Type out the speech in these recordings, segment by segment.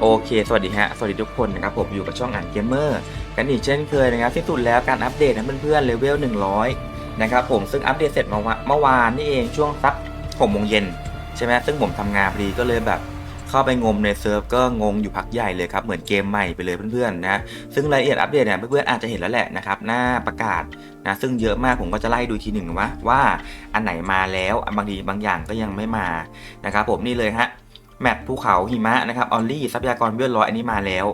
โอเคสวัสดีฮะ สวัสดีทุกคนนะครับผมอยู่กับช่องอ่านเกมเมอร์กันอีกเช่นเคยนะครับที่สุดแล้วการอัปเดตนะเพื่อนๆเลเวล100 นะครับผมซึ่งอัปเดตเสร็จเมื่อวะเมื่อวานนี่เองช่วงสัก6โมงเย็นใช่ไหมซึ่งผมทำงานพอดีก็เลยแบบเข้าไปงมในเซิร์ฟก็งงอยู่พักใหญ่เลยครับ เหมือนเกมใหม่ไปเลยเพื่อนๆนะซึ่งรายละเอียดอัปเดตเนี่ยเพื่อนๆอาจจะเห็นแล้วแหละนะครับหน้าประกาศนะซึ่งเยอะมากผมก็จะไล่ดูทีหนึ่งว่าว่าอันไหนมาแล้วบางทีบางอย่างก็ยังไม่มานะครับผมนี่เลยฮะ แมปภูเขาหิมะนะครับออลลี่ทรัพยากรเวลร้อยอันนี้มาแล้ว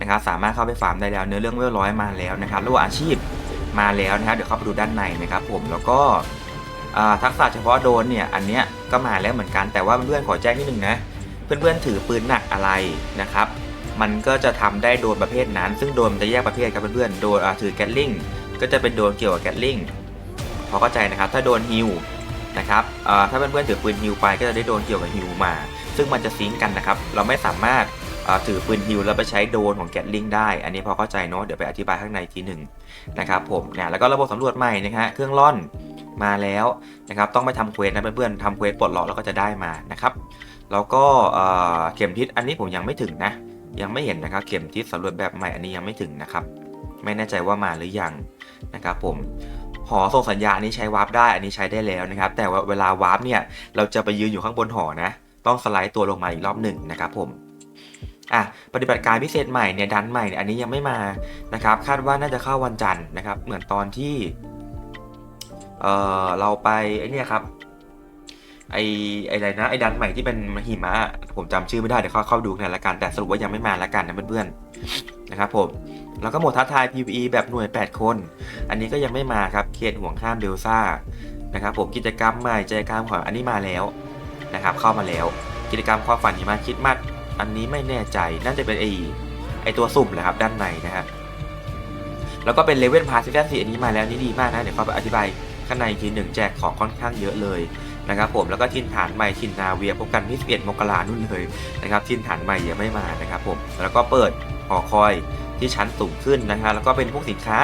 นะครับสามารถเข้าไปฟาร์มได้แล้วเนื้อเรื่องเวลร้อยมาแล้วนะครับระหว่างอาชีพมาแล้วนะครับเดี๋ยวเข้าไปดูด้านในนะครับผมแล้วก็ทักษะเฉพาะโดนเนี่ยอันเนี้ยก็มาแล้วเหมือนกันแต่ว่าเพื่อนขอแจ้งนิดนึงนะเพื่อนๆถือปืนหนักอะไรนะครับมันก็จะทำได้โดนประเภทนั้น ซึ่งโดนมันจะแยกประเภทครับเพื่อนๆโดนถือแกตลิงก็จะเป็นโดนเกี่ยวกับแกตลิงพอเข้าใจนะครับถ้าโดนฮิวนะครับอ่าถ้าเพื่อนๆถือปืนฮิวไปก็จะได้โดนเกี่ยวกับฮิวมา ซึ่งมันจะซิงกันนะครับ เราไม่สามารถถือปืนฮิวแล้วไปใช้โดนของแกตลิงได้ อันนี้พอเข้าใจเนาะ เดี๋ยวไปอธิบายข้างในทีหนึ่งนะครับผมนี่ยแล้วก็ระบบสำรวจใหม่นะฮะ เครื่องร่อนมาแล้วนะครับ ต้องไปทำเควสนะเพื่อนๆทำเควสปลดล็อกแล้วก็จะได้มานะครับ แล้วก็เอ่อเข็มทิศอันนี้ผมยังไม่ถึงนะ ยังไม่เห็นนะครับ เข็มทิศสำรวจแบบใหม่อันนี้ยังไม่ถึงนะครับ ไม่แน่ใจว่ามาหรือยังนะครับผมหอส่งสัญญาณนนี้ใช้วาร์ปได้ อันนี้ใช้ได้แล้วนะครับ แต่ว่าเวลาวาร์ปเนี่ย เราจะไปยืนอยู่ข้างบนหอนะ ต้องสไลด์ตัวลงมาอีกรอบหนึ่งนะครับผมอะปฏิบัติการพิเศษใหม่เนี่ยดันใหม่เนี่ยอันนี้ยังไม่มานะครับ คาดว่าน่าจะเข้าวันจันทร์นะครับ เหมือนตอนที่เออเราไปไอเนี่ยครับไอไออะไรนะไอดันใหม่ที่เป็นหิมะผมจำชื่อไม่ได้เดี๋ยวเข้าเข้าดูกันละกันแต่สรุปว่ายังไม่มาละกันนะเพื่อนๆนะครับผมแล้วก็หมดท้าทาย PVE แบบหน่วย 8 คน อันนี้ก็ยังไม่มาครับเขตห่วงข้ามเดลซ่านะครับผมกิจกรรมใหม่กิจกรรมของอันนี้มาแล้ว นะครับเข้ามาแล้ว กิจกรรมความฝันหิมะคิดมัดอันนี้ไม่แน่ใจน่าจะเป็นไอไอตัวสุ่มแหละครับด้านในนะฮะแล้วก็เป็นเลเวลพาสซีซั่นสี่อันนี้มาแล้วนี่ดีมากนะเดี๋ยวเขาไปอธิบายข้างในทีหนึ่งแจกของค่อนข้างเยอะเลยนะครับผมแล้วก็ทินฐานใหม่ทินนาเวียพบกันที่11มกรานู่นเลยนะครับทินฐานใหม่ยังไม่มานะครับผมแล้วก็เปิดหอคอยที่ชั้นสูงขึ้นนะฮะแล้วก็เป็นพวกสินค้า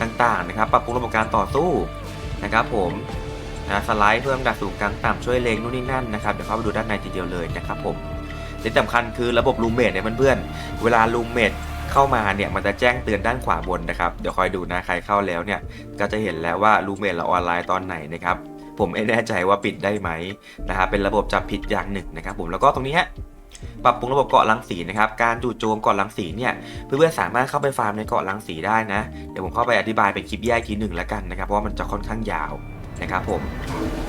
ต่างๆนะครับ ปรับปรุงระบบการต่อสู้นะครับผม นะสไลด์เพิ่มดักสูงกลางต่ำช่วยเลงนู่นนี่นั่นนะครับเดี๋ยวเข้าไปดูด้านในทีเดียวเลยนะครับผมที่สำคัญคือระบบลูเมทเนี่ยเพื่อนๆเวลาลูเมทเข้ามาเนี่ยมันจะแจ้งเตือนด้านขวาบนนะครับเดี๋ยวคอยดูนะใครเข้าแล้วเนี่ยก็จะเห็นแล้วว่าลูเมทเราออนไลน์ตอนไหนนะครับผมไม่แน่ใจว่าปิดได้ไหมนะครับเป็นระบบจับผิดอย่างหนึ่งนะครับผมแล้วก็ตรงนี้ฮะปรับปรุงระบบเกาะลังสีนะครับ การจู่โจมเกาะลังสีเนี่ย เพื่อนๆสามารถเข้าไปฟาร์มในเกาะลังสีได้นะ เดี๋ยวผมเข้าไปอธิบายเป็นคลิปแยกทีหนึ่งแล้วกันนะครับ เพราะว่ามันจะค่อนข้างยาว นะครับผม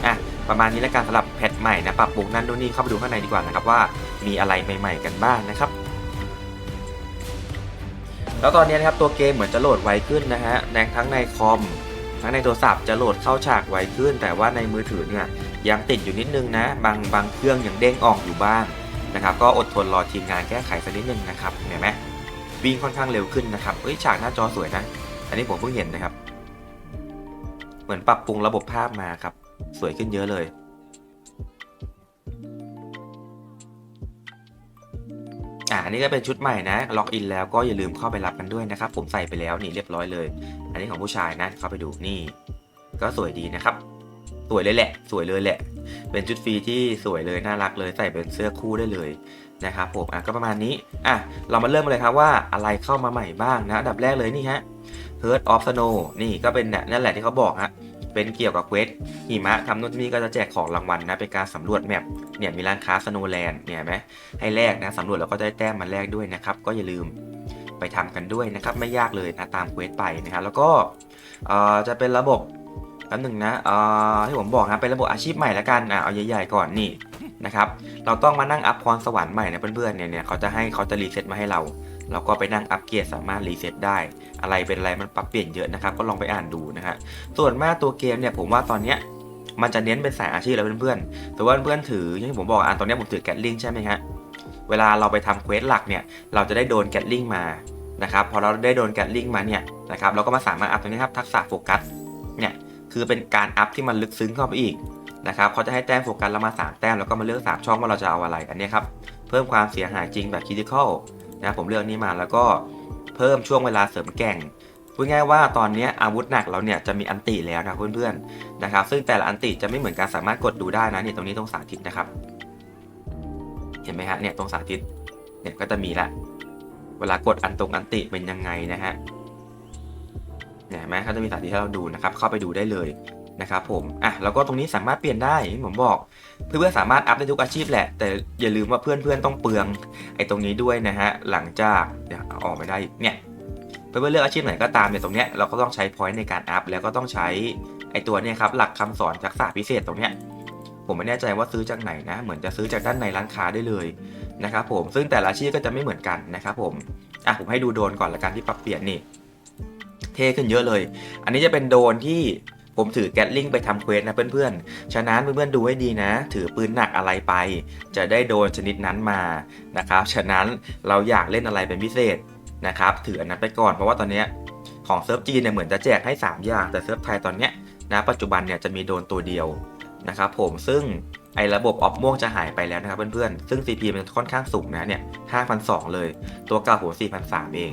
อะประมาณนี้แล้วกันสำหรับแพทใหม่นะปรับปรุงนั่นนู่นนี่เข้าไปดูข้างในดีกว่านะครับว่ามีอะไรใหม่ ๆ กันบ้างนะครับ แล้วตอนนี้นะครับตัวเกมเหมือนจะโหลดไวขึ้นนะฮะในทั้งในคอมทั้งในโทรศัพท์จะโหลดเข้าฉากไวขึ้น แต่ว่าในมือถือเนี่ยยังติดอยู่นิดนึงนะ บางบางเครื่องยังเด้งออกอยู่บ้างนะครับ ก็อดทนรอทีมงานแก้ไขสักนิดนึงนะครับเห็นไหมวิ่งค่อนข้างเร็วขึ้นนะครับเอ้ยฉากหน้าจอสวยนะ อันนี้ผมเพิ่งเห็นนะครับ เหมือนปรับปรุงระบบภาพมาครับ สวยขึ้นเยอะเลย อ่าอันนี้ก็เป็นชุดใหม่นะ ล็อกอินแล้วก็อย่าลืมเข้าไปรับกันด้วยนะครับ ผมใส่ไปแล้วนี่เรียบร้อยเลย อันนี้ของผู้ชายนะเข้าไปดูนี่ ก็สวยดีนะครับ สวยเลยแหละ สวยเลยแหละ เป็นชุดฟรีที่สวยเลยน่ารักเลยใส่เป็นเสื้อคู่ได้เลย นะครับผมอะก็ประมาณนี้อะเรามาเริ่มเลยครับว่าอะไรเข้ามาใหม่บ้างนะอันดับแรกเลยนี่ฮะ Heart of Snow นี่ก็เป็นนั่นแหละที่เขาบอกฮะเป็นเกี่ยวกับเควสหิมะทำนู่นนี่ก็จะแจกของรางวัลนะเป็นการสำรวจแมปเนี่ยมีร้านค้า Snowland เนี่ยไหมให้แลกนะสำรวจแล้วก็จะได้แต้มมาแลกด้วยนะครับ ก็อย่าลืมไปทำกันด้วยนะครับ ไม่ยากเลยนะตามเควสไปนะครับแล้วก็อ่อจะเป็นระบบอันหนึ่งนะอ่อที่ผมบอกนะเป็นระบบอาชีพใหม่ล้วกันอะเอาใหญ่ๆก่อนนี่ นะครับเราต้องมานั่งอัพพรสวรรค์ใหม่นะเพื่อนๆเนี่ยเนี่ยเขาจะให้เขาจะรีเซ็ตมาให้เรา เราก็ไปนั่งอัปเกรดสามารถรีเซ็ตได้ อะไรเป็นอะไรมันปรับเปลี่ยนเยอะนะครับ ก็ลองไปอ่านดูนะฮะส่วนมากตัวเกมเนี่ยผมว่าตอนเนี้ยมันจะเน้นเป็นสายอาชีพแล้วเพื่อนๆแต่ว่าเพื่อนๆถืออย่างที่ผมบอกอะตอนนี้ผมถือแกตลิงใช่ไหมฮะเวลาเราไปทำเควสหลักเนี่ยเราจะได้โดนแกตลิงมานะครับพอเราได้โดนแกตลิงมาเนี่ยนะครับเราก็มาสามารถอัพตรงนี้ครับทักษะโฟกัสเนี่ยคือเป็นการอัพที่มันลึกซึ้งเข้าไปอีก นะครับเขาจะให้แต้มโฟกัสเรามาสามแต้มแล้วก็มาเลือกสามช่องว่าเราจะเอาอะไรอันนี้ครับเพิ่มความเสียหายจริงแบบค r ิ t ค a l นะผมเลือกนี้มาแล้วก็เพิ่มช่วงเวลาเสริมแก่งพูดง่ายว่าตอนนี้อาวุธหนักเราเนี่ยจะมีอันติแล้วนะเพื่อนๆนะครับ ซึ่งแต่ละอันติจะไม่เหมือนกันสามารถกดดูได้นะนี่ตรงนี้ตรงสาธิตนะครับ เห็นไหมฮะเนี่ยตรงสาธิตเนี่ยก็จะมีละเวลากดอันตรงอันติเป็นยังไงนะฮะเนี่ยเห็นไหมเขาจะมีสานที่ให้เราดูนะครับ เข้าไปดูได้เลย นะครับผมอะแล้วก็ตรงนี้สามารถเปลี่ยนได้ผมบอก เพื่อนๆสามารถอัพได้ทุกอาชีพแหละ แต่อย่าลืมว่าเพื่อนๆต้องเปลืองไอ้ตรงนี้ด้วยนะฮะหลังจากเดี๋ยวออกไม่ได้เนี่ยเพื่อนๆเลือกอาชีพไหนก็ตามเนี่ยตรงเนี้ยเราก็ต้องใช้พอยต์ในการอัพแล้วก็ต้องใช้ไอ้ตัวเนี่ยครับหลักคำสอนทักษะพิเศษตรงเนี้ยผมไม่แน่ใจว่าซื้อจากไหนนะ เหมือนจะซื้อจากด้านในร้านค้าได้เลยนะครับผมซึ่งแต่ละอาชีพก็จะไม่เหมือนกันนะครับผมอะผมให้ดูโดนก่อนละกันที่ปรับเปลี่ยนนี่ เท่ขึ้นเยอะเลย อันนี้จะเป็นโดนที่ ผมถือแกตลิงไปทำเควสนะเพื่อนๆ ฉะนั้นเพื่อนๆดูให้ดีนะ ถือปืนหนักอะไรไป จะได้โดนชนิดนั้นมานะครับ ฉะนั้นเราอยากเล่นอะไรเป็นพิเศษนะครับ ถืออันนั้นไปก่อน เพราะว่าตอนนี้ของเซิร์ฟจีนเนี่ยเหมือนจะแจกให้ 3 อย่าง แต่เซิร์ฟไทยตอนเนี้ยนะปัจจุบันเนี่ยจะมีโดนตัวเดียวนะครับผม ซึ่งไอ้ระบบออฟม่วงจะหายไปแล้วนะครับเพื่อนๆ ซึ่ง CP มันค่อนข้างสูงนะเนี่ย5,200 เลย ตัวเก่าผม4,300 เอง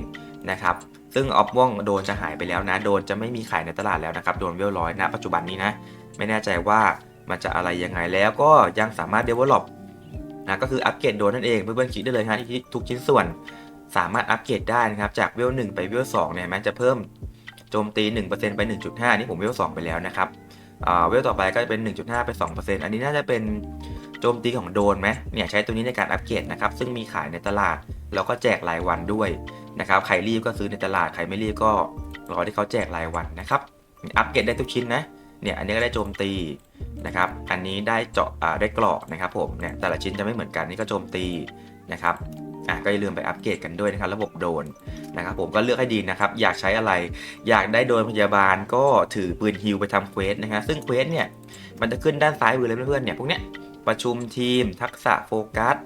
นะครับ ซึ่งออฟม่วงโดนจะหายไปแล้วนะ โดนจะไม่มีขายในตลาดแล้วนะครับ โดนเวลร้อยนะปัจจุบันนี้นะ ไม่แน่ใจว่ามันจะอะไรยังไงแล้วก็ยังสามารถ develop นะก็คืออัปเกรดโดนนั่นเองเพื่อนๆคลิกได้เลยฮะที่ทุกชิ้นส่วนสามารถอัปเกรดได้นะครับ จากเวล1ไปเวล2เนี่ยมันจะเพิ่มโจมตี 1%ไป 1.5 นี่ผมเวล2ไปแล้วนะครับเวลต่อไปก็จะเป็น 1.5 ไป 2%อันนี้น่าจะเป็นโจมตีของโดนไหมเนี่ยใช้ตัวนี้ในการอัปเกรดนะครับ ซึ่งมีขายในตลาด แล้วก็แจกรายวันด้วย นะครับใครรีบก็ซื้อในตลาดใครไม่รีบก็รอที่เขาแจกรายวันนะครับอัปเกรดได้ทุกชิ้นนะเนี่ยอันนี้ก็ได้โจมตีนะครับอันนี้ได้เจาะอ่าได้กรอกนะครับผมเนี่ยแต่ละชิ้นจะไม่เหมือนกันนี่ก็โจมตีนะครับอะก็อย่าลืมไปอัปเกรดกันด้วยนะครับ ระบบโดนนะครับผมก็เลือกให้ดีนะครับ อยากใช้อะไรอยากได้โดนพยาบาลก็ถือปืนฮิวไปทำเควสนะฮะซึ่งเควสเนี่ยมันจะขึ้นด้านซ้ายมือเลยเพื่อนๆเนี่ยพวกเนี้ยประชุมทีมทักษะโฟกัส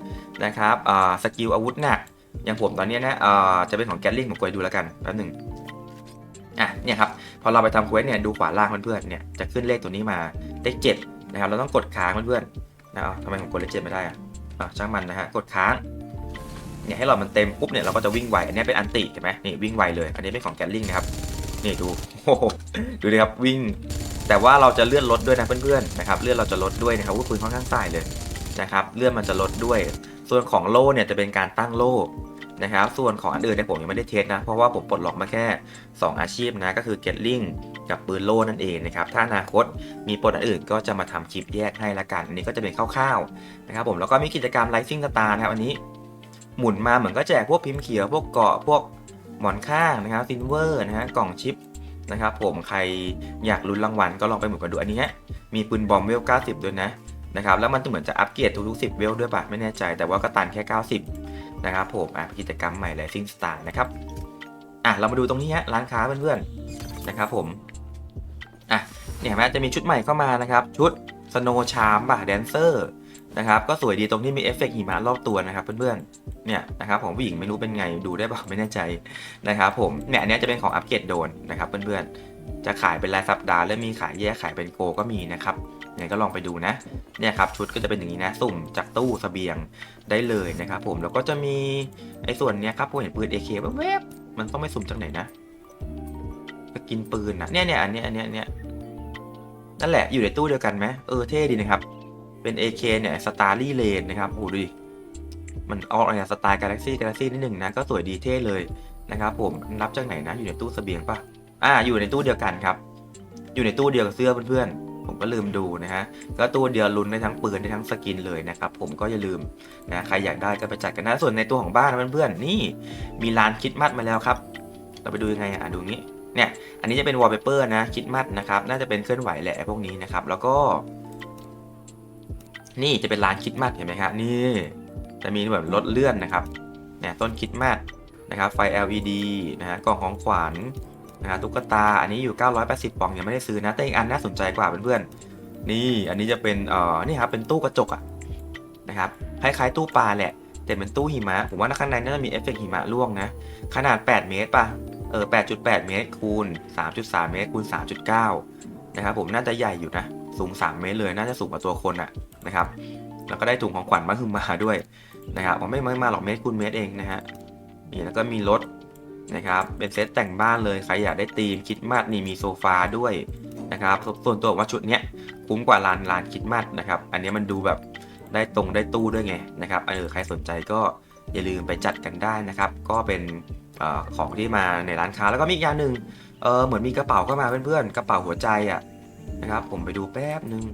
นะครับอ่าสกิลอาวุธหนัก อย่างผมตอนนี้นะอ่าจะเป็นของแกลลิงผมกดดูแล้วกันแป๊บหนึ่งอะเนี่ยครับพอเราไปทำเควสเนี่ยดูขวาล่างเพื่อนๆเนี่ยจะขึ้นเลขตัวนี้มาเลขเจ็ดนะครับเราต้องกดค้างเพื่อนๆนะทำไมผมกดเลขเจ็ดไม่ได้อะอะช่างมันนะฮะกดค้างเนี่ยให้หลอดมันเต็มปุ๊บเนี่ยเราก็จะวิ่งไวอันนี้เป็นอันติเห็นไหมนี่วิ่งไวเลย อันนี้เป็นของแกลลิงนะครับนี่ดูโอ้โหดูดิครับวิ่ง แต่ว่าเราจะเลื่อนลดด้วยนะเพื่อนๆนะครับเลื่อนเราจะลดด้วยนะครับว่าปืนค่อนข้างสายเลยนะครับเลื่อนมันจะลดด้วย ส่วนของโล่เนี่ยจะเป็นการตั้งโล่นะครับ ส่วนของอันอื่นเนี่ยผมยังไม่ได้เทสนะ เพราะว่าผมปลดล็อกมาแค่ 2 อาชีพนะ ก็คือเกตลิงกับปืนโล่นั่นเองนะครับ ถ้าอนาคตมีปลดอันอื่นก็จะมาทำคลิปแยกให้ละกัน อันนี้ก็จะเป็นคร่าวๆนะครับผมแล้วก็มีกิจกรรมไลซิ่งตานะครับอันนี้หมุนมาเหมือนก็แจกพวกพิมพ์เขียวพวกเกาะพวกหมอนข้างนะครับซินเวอร์นะฮะกล่องชิปนะครับผมใครอยากลุ้นรางวัลก็ลองไปหมุนกันดูอันนี้ฮะมีปืนบอมเวล 90 ด้วยนะ นะครับแล้วมันจะเหมือนจะอัปเกรดทุกๆ10 เวลด้วยป่ะไม่แน่ใจ แต่ว่าก็ตันแค่ 90 นะครับผมอะกิจกรรมใหม่เลซิงสตาร์นะครับอะเรามาดูตรงนี้ฮะร้านค้าเพื่อนๆนะครับผมอะเนี่ยเห็นจะมีชุดใหม่เข้ามานะครับ ชุดสโนว์ชาร์มป่ะแดนเซอร์นะครับก็สวยดีตรงที่มีเอฟเฟกต์หิมะรอบตัวนะครับเพื่อนๆ เนี่ยนะครับผมผู้หญิงไม่รู้เป็นไงดูได้ป่ะไม่แน่ใจนะครับผมเนี่ยอันนี้จะเป็นของอัปเกรดโดนนะครับเพื่อนๆ จะขายเป็นรายสัปดาห์และมีขายแยกขายเป็นโกก็มีนะครับ เนี่ยก็ลองไปดูนะเนี่ยครับชุดก็จะเป็นอย่างนี้นะสุ่มจากตู้เสบียงได้เลยนะครับผมแล้วก็จะมีไอ้ส่วนเนี้ยครับผมเห็นปืน AK แวบๆมันต้องไม่สุ่มจากไหนนะสกินปืนนะเนี่ยเนี่ยอันเนี้ยอันเนี้ยอันเนี้ยนั่นแหละอยู่ในตู้เดียวกันไหมเออเท่ดีนะครับ เป็น AK เนี่ยสตาร์ลี่เลนนะครับโอ้ดูดิมันออกอะไรสไตล์กาแล็กซี่กาแล็กซี่นิดหนึ่งนะก็สวยดีเท่เลยนะครับผมรับจากไหนนะอยู่ในตู้เสบียงปะอ่าอยู่ในตู้เดียวกันครับ อยู่ในตู้เดียวกับเสื้อเพื่อนๆ ผมก็ลืมดูนะฮะก็ตัวเดียวลุ้นได้ทั้งปืนได้ทั้งสกินเลยนะครับผมก็อย่าลืมนะใครอยากได้ก็ไปจัดกันนะส่วนในตัวของบ้านเพื่อนๆนี่มีลานคิดมัดมาแล้วครับ เราไปดูยังไงอะดูนี้เนี่ยอันนี้จะเป็นวอลเปเปอร์นะคิดมัดนะครับน่าจะเป็นเคลื่อนไหวแหละพวกนี้นะครับแล้วก็ นี่จะเป็นลานคิดมัดเห็นไหมครับนี่จะมีแบบรถเลื่อนนะครับเนี่ยต้นคิดมัดนะครับไฟ LED นะฮะกล่องของขวัญ นะฮะตุ๊กตาอันนี้อยู่ 980ปองยังไม่ได้ซื้อนะ แต่อีกอันน่าสนใจกว่าเพื่อนๆนี่อันนี้จะเป็นเอ่อนี่ครับเป็นตู้กระจกอะนะครับคล้ายๆตู้ปลาแหละ แต่เป็นตู้หิมะผมว่าข้างในน่าจะมีเอฟเฟกต์หิมะร่วงนะขนาด 8 เมตรป่ะเออ8.8 เมตรคูณ 3.3 เมตรคูณ 3.9 นะครับผมน่าจะใหญ่อยู่นะ สูง 3 เมตรเลยน่าจะสูงกว่าตัวคนอะนะครับแล้วก็ได้ถุงของขวัญมาคือมาด้วยนะครับผมไม่ไม่มาหรอกเมตรคูณเมตรเองนะฮะนี่แล้วก็มีรถ นะครับ เป็นเซตแต่งบ้านเลย ใครอยากได้ธีมคิดมัดนี่มีโซฟาด้วยนะครับ ส่วนตัวว่าชุดเนี้ยคุ้มกว่าลานลานคิดมัดนะครับ อันนี้มันดูแบบได้ตรงได้ตู้ด้วยไงนะครับ เออใครสนใจก็อย่าลืมไปจัดกันได้นะครับ ก็เป็นออของที่มาในร้านค้าแล้วก็มีอีกอย่างหนึ่งเออเหมือนมีกระเป๋าเข้ามาเพื่อนๆกระเป๋าหัวใจอะนะครับ ผมไปดูแป๊บหนึ่ง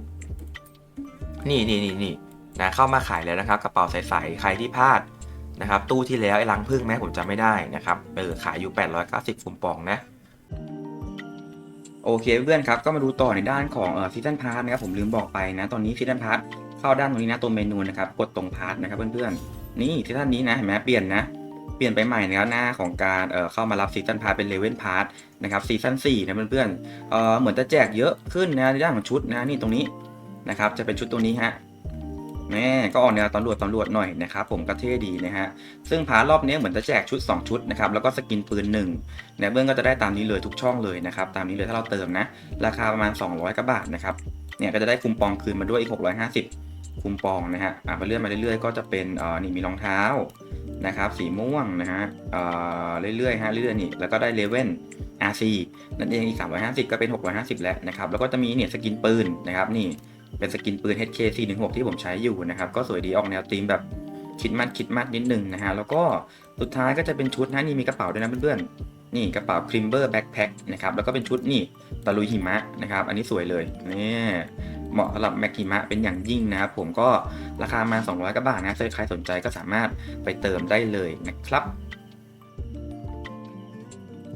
นี่นี่นี่นี่นะเข้ามาขายแล้วนะครับ กระเป๋าใสๆใครที่พลาด นะครับตู้ที่แล้วไอ้ลังพึ่งแม้ผมจำไม่ได้นะครับเออขายอยู่ 890คูปองนะโอเคเพื่อนครับก็มาดูต่อในด้านของเอ่อซีซันพาร์ทนะครับผมลืมบอกไปนะตอนนี้ซีซันพาร์ทเข้าด้านตรงนี้นะตัวเมนูนะครับกดตรงพาร์ทนะครับเพื่อนๆนี่ซีซันนี้นะเห็นไหมเปลี่ยนนะเปลี่ยนไปใหม่นะครับหน้าของการเอ่อเข้ามารับซีซันพาร์ทเป็นเลเวลพาร์ทนะครับซีซัน4นะเพื่อนๆเอ่อเหมือนจะแจกเยอะขึ้นนะในด้านของชุดนะนี่ตรงนี้นะครับจะเป็นชุดตัวนี้ฮะ แม่ก็ออกแนวตำรวจตำรวจหน่อยนะครับผมก็เท่ดีนะฮะซึ่งพารอบนี้เหมือนจะแจกชุด 2 ชุดนะครับแล้วก็สกินปืน1เนี่ยเบื้องก็จะได้ตามนี้เลยทุกช่องเลยนะครับตามนี้เลยถ้าเราเติมนะราคาประมาณ 200กว่าบาทนะครับเนี่ยก็จะได้คูปองคืนมาด้วยอีก 650คูปองนะฮะอะมาเลื่อนมาเรื่อยๆก็จะเป็นเอ่อนี่มีรองเท้านะครับสีม่วงนะฮะเอ่อเรื่อยๆฮะเรื่อยๆนี่แล้วก็ได้เลเว่น RC นั่นเองอีก350 ก็เป็น 650 แล้วนะครับแล้วก็จะมีเนี่ยสกินปืนนะครับนี่ เป็นสกินปืน HK 416 ที่ผมใช้อยู่นะครับ ก็สวยดีออกแนวธีมแบบคิดมัดคิดมัดนิดนึงนะฮะ แล้วก็สุดท้ายก็จะเป็นชุดนะนี่มีกระเป๋าด้วยนะเพื่อนๆ นี่กระเป๋าคริมเบอร์แบ็คแพ็คนะครับ แล้วก็เป็นชุดนี่ตะลุยหิมะนะครับ อันนี้สวยเลยนี่เหมาะสำหรับแมกหิมะเป็นอย่างยิ่งนะครับผมก็ราคามา 200กว่าบาทนะใครสนใจก็สามารถไปเติมได้เลยนะครับ